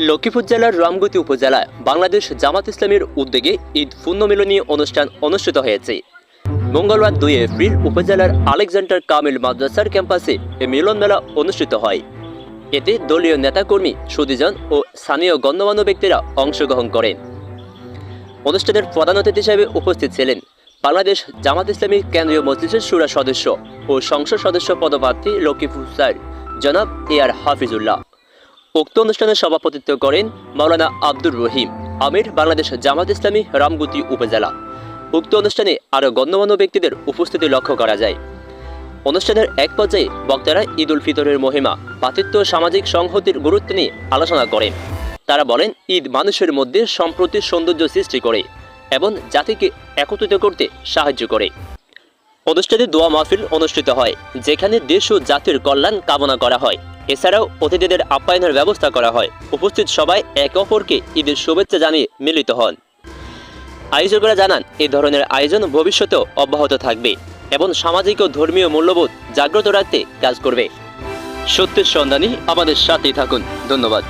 লক্ষ্মীপুর জেলার রামগতি উপজেলায় বাংলাদেশ জামাত ইসলামের উদ্যোগে ঈদ পুণ্যমিলনী অনুষ্ঠান অনুষ্ঠিত হয়েছে। মঙ্গলবার দুই এপ্রিল উপজেলার আলেকজান্ডার কামিল মাদ্রাসার ক্যাম্পাসে এ মিলন মেলা অনুষ্ঠিত হয়। এতে দলীয় নেতাকর্মী, সুদীজন ও স্থানীয় গণ্যমান্য ব্যক্তিরা অংশগ্রহণ করেন। অনুষ্ঠানের প্রধান অতিথি হিসেবে উপস্থিত ছিলেন বাংলাদেশ জামাত ইসলামী কেন্দ্রীয় মজলিসের সুরা সদস্য ও সংসদ সদস্য পদপ্রার্থী লক্ষ্মীপুর স্যার জনাব এ আর হাফিজুল্লাহ। উক্ত অনুষ্ঠানে সভাপতিত্ব করেন মাওলানা আব্দুর রহিম আমির, বাংলাদেশ জামাত ইসলামী, রামগুতি উপজেলা। উক্ত অনুষ্ঠানে আরও গণ্যমান্য ব্যক্তিদের উপস্থিতি লক্ষ্য করা যায়। অনুষ্ঠানের এক পর্যায়ে বক্তারা ঈদ উল ফিতরের মহিমা, পাতিত্ব সামাজিক সংহতির গুরুত্ব নিয়ে আলোচনা করেন। তারা বলেন, ঈদ মানুষের মধ্যে সম্প্রতি সৌন্দর্য সৃষ্টি করে এবং জাতিকে একত্রিত করতে সাহায্য করে। অনুষ্ঠানে দোয়া মাহফিল অনুষ্ঠিত হয়, যেখানে দেশ ও জাতির কল্যাণ কামনা করা হয়। এছাড়াও অতিথিদের আপ্যায়নের ব্যবস্থা করা হয়। উপস্থিত সবাই একে অপরকে ঈদের শুভেচ্ছা জানিয়ে মিলিত হন। আয়োজকরা জানান, এ ধরনের আয়োজন ভবিষ্যতেও অব্যাহত থাকবে এবং সামাজিক ও ধর্মীয় মূল্যবোধ জাগ্রত রাখতে কাজ করবে। সত্যের সন্ধানী আমাদের সাথেই থাকুন। ধন্যবাদ।